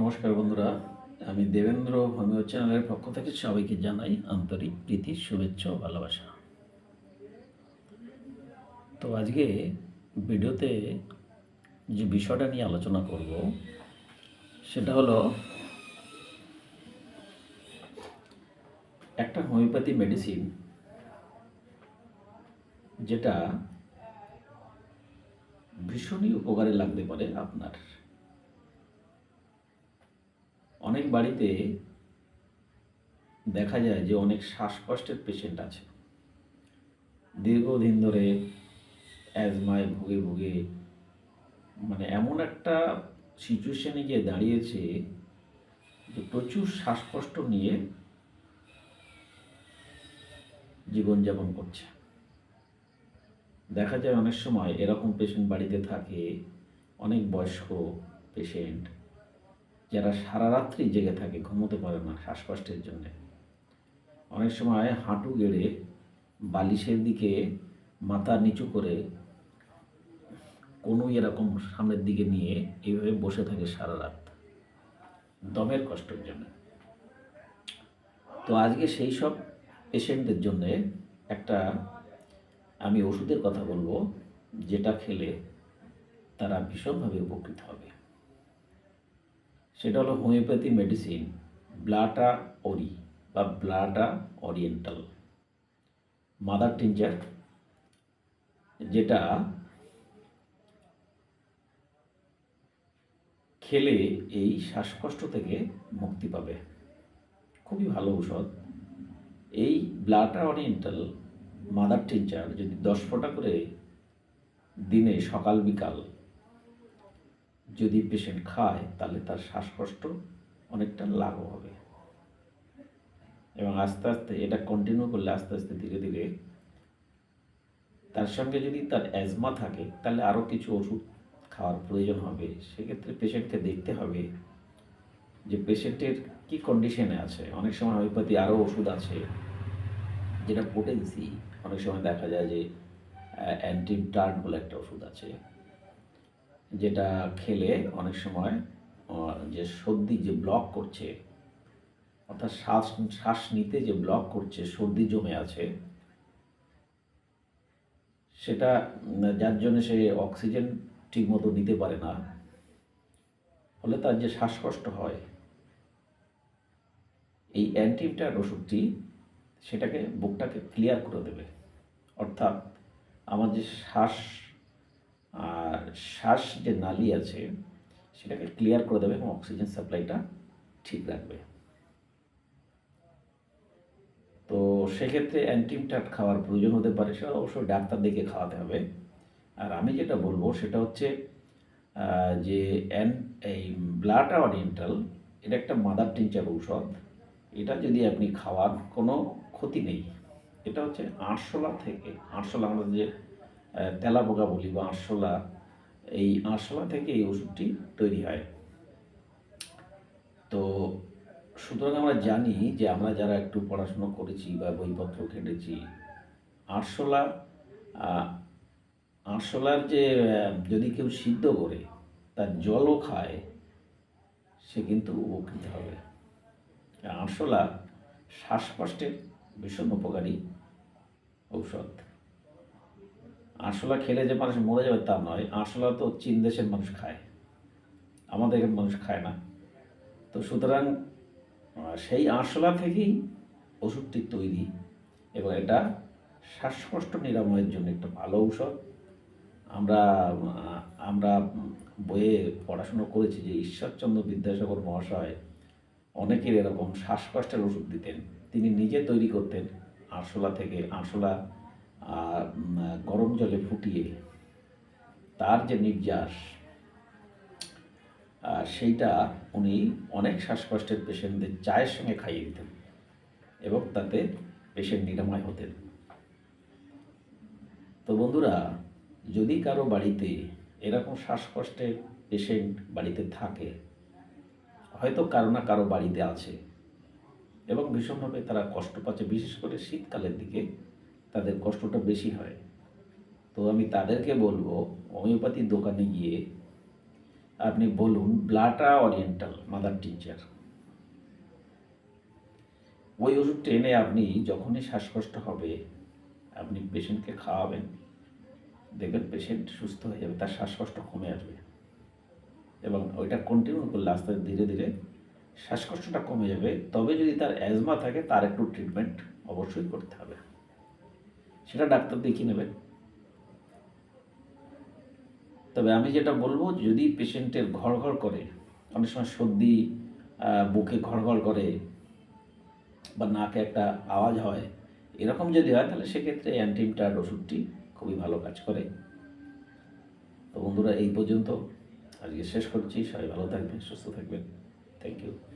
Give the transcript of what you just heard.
নমস্কার বন্ধুরা, আমি দেবেন্দ্র হোমিও চ্যানেলের পক্ষ থেকে সবাইকে জানাই আন্তরিক প্রীতি, শুভেচ্ছা ও ভালোবাসা। তো আজকে ভিডিওতে যে বিষয়টা নিয়ে আলোচনা করব, সেটা হলো একটা হোমিওপ্যাথি মেডিসিন যেটা ভীষণই উপকারে লাগতে পারে আপনার। অনেক বাড়িতে দেখা যায় যে অনেক শ্বাসকষ্টের পেশেন্ট আছে। দীর্ঘদিন ধরে অ্যাজমায় ভুগে ভুগে মানে এমন একটা সিচুয়েশানে গিয়ে দাঁড়িয়েছে যে প্রচুর শ্বাসকষ্ট নিয়ে জীবনযাপন করছে। দেখা যায় অনেক সময় এরকম পেশেন্ট বাড়িতে থাকে, অনেক বয়স্ক পেশেন্ট যারা সারা রাত্রি জেগে থাকে, ঘুমোতে পারে না শ্বাসকষ্টের জন্যে। অনেক সময় হাঁটু গেড়ে বালিশের দিকে মাথা নিচু করে কোনো এরকম সামনের দিকে নিয়ে এইভাবে বসে থাকে সারা রাত। দমের কষ্টের জন্য। তো আজকে সেই সব পেশেন্টদের জন্যে একটা আমি ওষুধের কথা বলব, যেটা খেলে তারা ভীষণভাবে উপকৃত হবে। সেটা হলো হোমিওপ্যাথি মেডিসিন, ব্লাটা ওরি বা ব্লাটা ওরিয়েন্টাল মাদার টিঞ্চার যেটা খেলে এই শ্বাসকষ্ট থেকে মুক্তি পাবে। খুবই ভালো ঔষধ। এই ব্লাটা ওরিয়েন্টাল মাদার টিঞ্চার যদি দশ ফোঁটা করে দিনে সকাল বিকাল যদি পেশেন্ট খায়, তাহলে তার শ্বাসকষ্ট অনেকটা লাঘব হবে। এবং আস্তে আস্তে এটা কন্টিনিউ করলে আস্তে আস্তে ধীরে ধীরে তার সঙ্গে যদি তার অ্যাজমা থাকে, তাহলে আরও কিছু ওষুধ খাওয়ার প্রয়োজন হবে। সেক্ষেত্রে পেশেন্টকে দেখতে হবে যে পেশেন্টের কি কন্ডিশনে আছে। অনেক সময় হোমিওপ্যাথি আরও ওষুধ আছে, যেটা পোটেন্সি অনেক সময় দেখা যায় যে অ্যান্টিটার্ট বলে একটা ওষুধ আছে। যেটা খেলে অনেক সময় যে সর্দি যে ব্লক করছে, অর্থাৎ শ্বাস শ্বাস নিতে যে ব্লক করছে, সর্দি জমে আছে, সেটা, যার জন্য সে অক্সিজেন ঠিকমতো নিতে পারে না, ফলে তার যে শ্বাসকষ্ট হয়, এই অ্যান্টিটার ওষুধটি সেটাকে বুকটাকে ক্লিয়ার করে দেবে। অর্থাৎ আমার যে শ্বাস শ্বাস যে নালি আছে সেটাকে ক্লিয়ার করে দেবে এবং অক্সিজেন সাপ্লাইটা ঠিক রাখবে। তো সেক্ষেত্রে অ্যান্টিমটাট খাওয়ার প্রয়োজন হতে পারে সেটা অবশ্যই ডাক্তার দেখে খাওয়াতে হবে। আর আমি যেটা বলব সেটা হচ্ছে যে অ্যান এই ব্লাড অরিয়েন্টাল এটা একটা মাদার টিঞ্চার ঔষধ। এটা যদি আপনি খাওয়ার কোনো ক্ষতি নেই এটা হচ্ছে আরশোলা থেকে আরশোলা আমরা যে আহ, তেলাপোকা বলি বা আরশোলা এই আরশোলা থেকে এই ওষুধটি তৈরি হয়। তো সুতরাং আমরা জানি যে আমরা যারা একটু পড়াশুনো করেছি বা বইপত্র ঘেটেছি আরশোলা আরশোলার যে যদি কেউ সিদ্ধ করে, তার জলও খায়, সে কিন্তু উপকৃত হবে। আরশোলা শ্বাসকষ্টের ভীষণ উপকারী ঔষধ। আরশোলা খেলে যে মানুষ মরে যাবে তা নয়, আরশোলা তো চীন দেশের মানুষ খায়। আমাদের এখানে মানুষ খায় না। তো সুতরাং সেই আরশোলা থেকেই ওষুধটি তৈরি এবং এটা শ্বাসকষ্ট নিরাময়ের জন্য একটা ভালো ঔষধ। আমরা আমরা বইয়ে পড়াশুনো করেছি যে ঈশ্বরচন্দ্র বিদ্যাসাগর মহাশয় অনেকের এরকম শ্বাসকষ্টের ওষুধ দিতেন। তিনি নিজে তৈরি করতেন আরশোলা থেকে আরশোলা গরম জলে ফুটিয়ে তার যে নির্যাস সেইটা উনি অনেক শ্বাসকষ্টের পেশেন্টদের চায়ের সঙ্গে খাইয়ে দিতেন এবং তাতে পেশেন্ট নিরাময় হতেন। তো বন্ধুরা, যদি কারও বাড়িতে এরকম শ্বাসকষ্টের পেশেন্ট বাড়িতে থাকে, হয়তো কারও না কারও বাড়িতে আছে এবং ভীষণভাবে তারা কষ্ট পাচ্ছে, বিশেষ করে শীতকালের দিকে তাদের কষ্টটা বেশি হয়। তো আমি তাদেরকে বলব হোমিওপ্যাথির দোকানে গিয়ে আপনি বলুন ব্লাটা অরিয়েন্টাল মাদার টিচার ওই ওষুধটা এনে আপনি যখনই শ্বাসকষ্ট হবে, আপনি পেশেন্টকে খাওয়াবেন। দেখবেন পেশেন্ট সুস্থ হয়ে যাবে, তার শ্বাসকষ্ট কমে আসবে। এবং ওইটা কন্টিনিউ করলে আস্তে ধীরে ধীরে শ্বাসকষ্টটা কমে যাবে। তবে যদি তার অ্যাজমা থাকে, তার একটু ট্রিটমেন্ট অবশ্যই করতে হবে। সেটা ডাক্তার দেখিয়ে নেবেন। তবে আমি যেটা বলব, যদি পেশেন্টের ঘর ঘর করে, অনেক সময় সর্দি বুকে ঘর ঘর করে বা নাকে একটা আওয়াজ হয়, এরকম যদি হয়, তাহলে সেক্ষেত্রে অ্যান্টিমটার ওষুধটি খুবই ভালো কাজ করে। তো বন্ধুরা, এই পর্যন্ত। আজকে শেষ করছি। সবাই ভালো থাকবেন, সুস্থ থাকবেন। Thank you